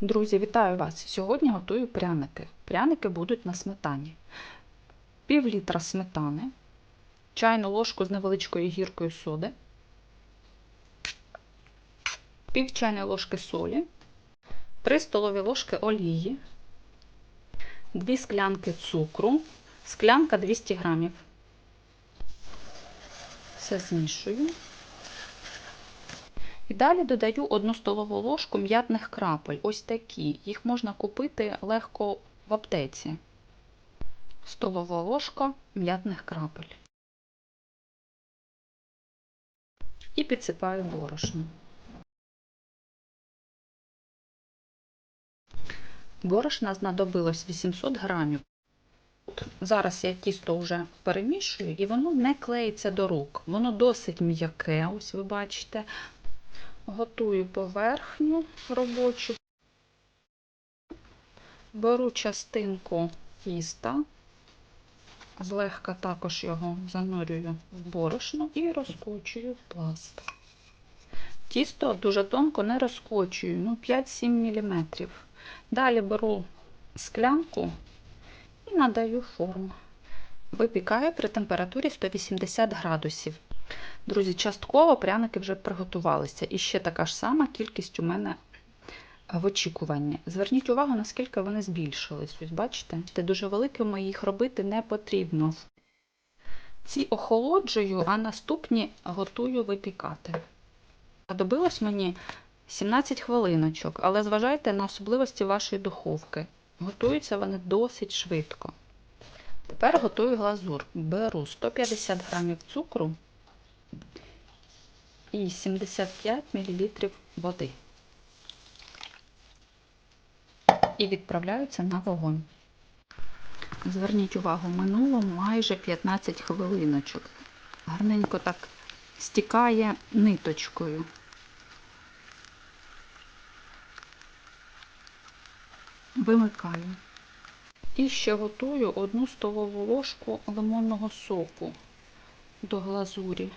Друзі, вітаю вас! Сьогодні готую пряники. Пряники будуть на сметані. Пів літра сметани, чайну ложку з невеличкою гіркою соди, пів чайної ложки солі, 3 столові ложки олії, 2 склянки цукру, склянка 200 грамів. Все змішую. Далі додаю 1 столову ложку м'ятних крапель. Ось такі. Їх можна купити легко в аптеці. Столова ложка м'ятних крапель. І підсипаю борошно. Борошна знадобилось 800 грамів. Зараз я тісто вже перемішую і воно не клеїться до рук. Воно досить м'яке, ось ви бачите. Готую поверхню робочу, беру частинку тіста, злегка також його занурюю в борошно і розкочую в пласт. Тісто дуже тонко не розкочую, ну 5-7 мм. Далі беру склянку і надаю форму. Випікаю при температурі 180 градусів. Друзі, частково пряники вже приготувалися. І ще така ж сама кількість у мене в очікуванні. Зверніть увагу, наскільки вони збільшились. Ось бачите, дуже великими їх робити не потрібно. Ці охолоджую, а наступні готую випікати. Добилось мені 17 хвилиночок, але зважайте на особливості вашої духовки. Готуються вони досить швидко. Тепер готую глазур. Беру 150 г цукру і 75 мл води. І відправляю це на вогонь. Зверніть увагу, минуло майже 15 хвилиночок. Гарненько так стікає ниточкою. Вимикаю. І ще готую одну столову ложку лимонного соку до глазурі.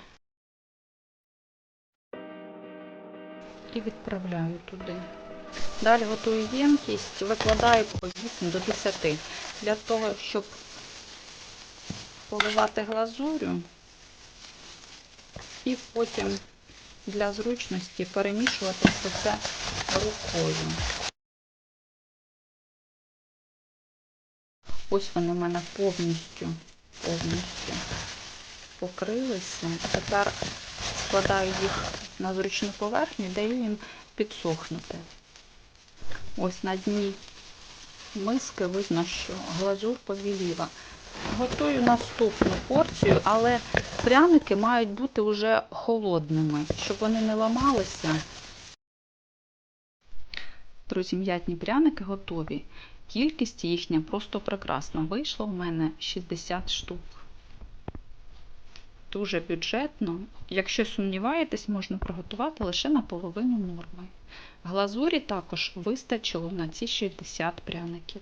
І відправляю туди. Далі готую ємкість, викладаю по 8 до 10 для того, щоб поливати глазурю і потім для зручності перемішувати все це рукою. Ось вони в мене повністю, повністю покрилися. Тепер складаю їх на зручну поверхню даю їм підсохнути. Ось на дні миски видно, що глазур повіліла. Готую наступну порцію, але пряники мають бути вже холодними, щоб вони не ламалися. Друзі, м'ятні пряники готові. Кількість їхня просто прекрасна. Вийшло в мене 60 штук. Дуже бюджетно. Якщо сумніваєтесь, можна приготувати лише на половину норми. Глазурі також вистачило на ці 60 пряників.